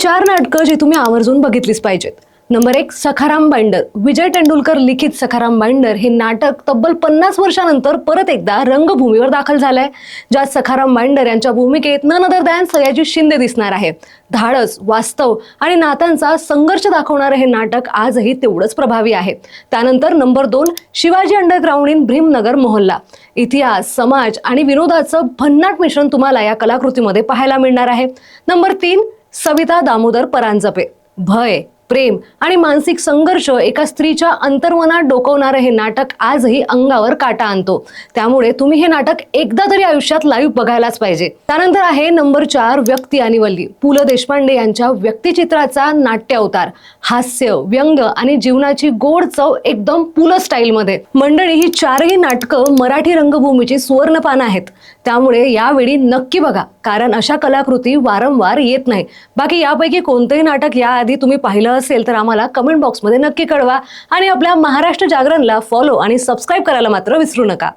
चार नाटकं जी तुम्ही आवर्जून बघितलीच पाहिजेत. नंबर एक सखाराम बाइंडर विजय तेंडुलकर लिखित सखाराम बाइंडर हे नाटक तब्बल पन्नास वर्षानंतर परत एकदा रंगभूमीवर दाखल झालंय. ज्यात सखाराम बाइंडर यांच्या भूमिकेत न नदर दयान सयाजी शिंदे दिसणार आहे. धाडस वास्तव आणि नात्यांचा संघर्ष दाखवणारं हे नाटक आजही तेवढंच प्रभावी आहे. त्यानंतर नंबर दोन शिवाजी अंडरग्राऊंड इन भीमनगर मोहल्ला. इतिहास समाज आणि विनोदाचं भन्नाट मिश्रण तुम्हाला या कलाकृतीमध्ये पाहायला मिळणार आहे. नंबर तीन सविता दामोदर परांजपे. भय. प्रेम आणि मानसिक संघर्ष एका स्त्रीच्या अंतर्मनात डोकवणारं हे नाटक आजही अंगावर काटा आणतो. त्यामुळे तुम्ही हे नाटक एकदा तरी आयुष्यात लाईव्ह बघायलाच पाहिजे. त्यानंतर आहे नंबर चार व्यक्ती आणि वल्ली. पु ल देशपांडे यांच्या व्यक्तिचित्राचा नाट्य अवतार हास्य व्यंग आणि जीवनाची गोड चव एकदम पुल स्टाईलमध्ये. मंडळी ही चारही नाटकं मराठी रंगभूमीची सुवर्णपान आहेत. त्यामुळे यावेळी नक्की बघा कारण अशा कलाकृती वारंवार येत नाही. बाकी यापैकी कोणतंही नाटक याआधी तुम्ही पाहिलं असेल तर आम्हाला कमेंट बॉक्समध्ये नक्की कळवा. आणि आपल्या महाराष्ट्र जागरणला फॉलो आणि सबस्क्राईब करायला मात्र विसरू नका.